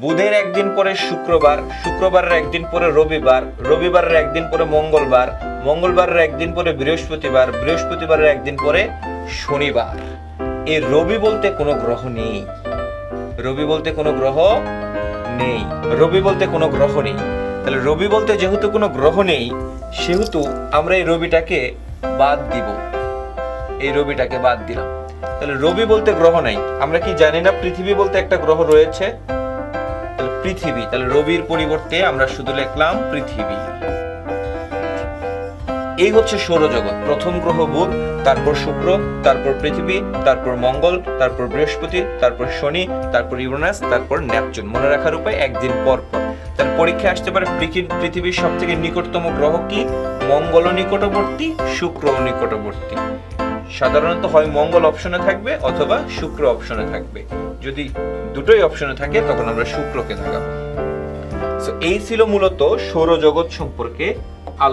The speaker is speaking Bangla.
বুধের একদিন পরে শুক্রবার, শুক্রবারের একদিন পরে রবিবার, রবিবারের একদিন পরে মঙ্গলবার, মঙ্গলবারের একদিন পরে বৃহস্পতিবার, বৃহস্পতিবারের একদিন পরে শনিবার। এই রবি বলতে কোনো গ্রহ নেই। রবি বলতে কোনো গ্রহ নেই। রবি বলতে কোনো গ্রহ নেই। তাহলে রবি বলতে যেহেতু কোনো গ্রহ নেই, সেহেতু আমরা এই রবিটাকে বাদ দিব। এই রবিটাকে বাদ দিলাম। তাহলে রবি বলতে গ্রহ নাই। আমরা কি জানি না, পৃথিবী বলতে একটা গ্রহ রয়েছে? পৃথিবী। তাহলে রবির পরিবর্তে আমরা শুধু লিখলাম পৃথিবী। এই হচ্ছে সৌরজগৎ। প্রথম গ্রহ বুধ, তারপর শুক্র, তারপর পৃথিবী, তারপর মঙ্গল, তারপর বৃহস্পতি, তারপর শনি, তারপর ইউরেনাস, তারপর ন্যাপচুন মনে রাখার উপায়, একদিন পর পর। তার পরীক্ষায় আসতে পারে পৃথি- পৃথিবীর সব থেকে নিকটতম গ্রহ কি? মঙ্গল নিকটবর্তী শুক্র নিকটবর্তী। সাধারণত হয় মঙ্গল অপশনে থাকবে অথবা শুক্র অপশনে থাকবে। যদি দুটোই অপশনে থাকে, তখন আমরা শুক্রকে থাকাবো এই ছিল মূলত সৌরজগৎ সম্পর্কে আলোচনা।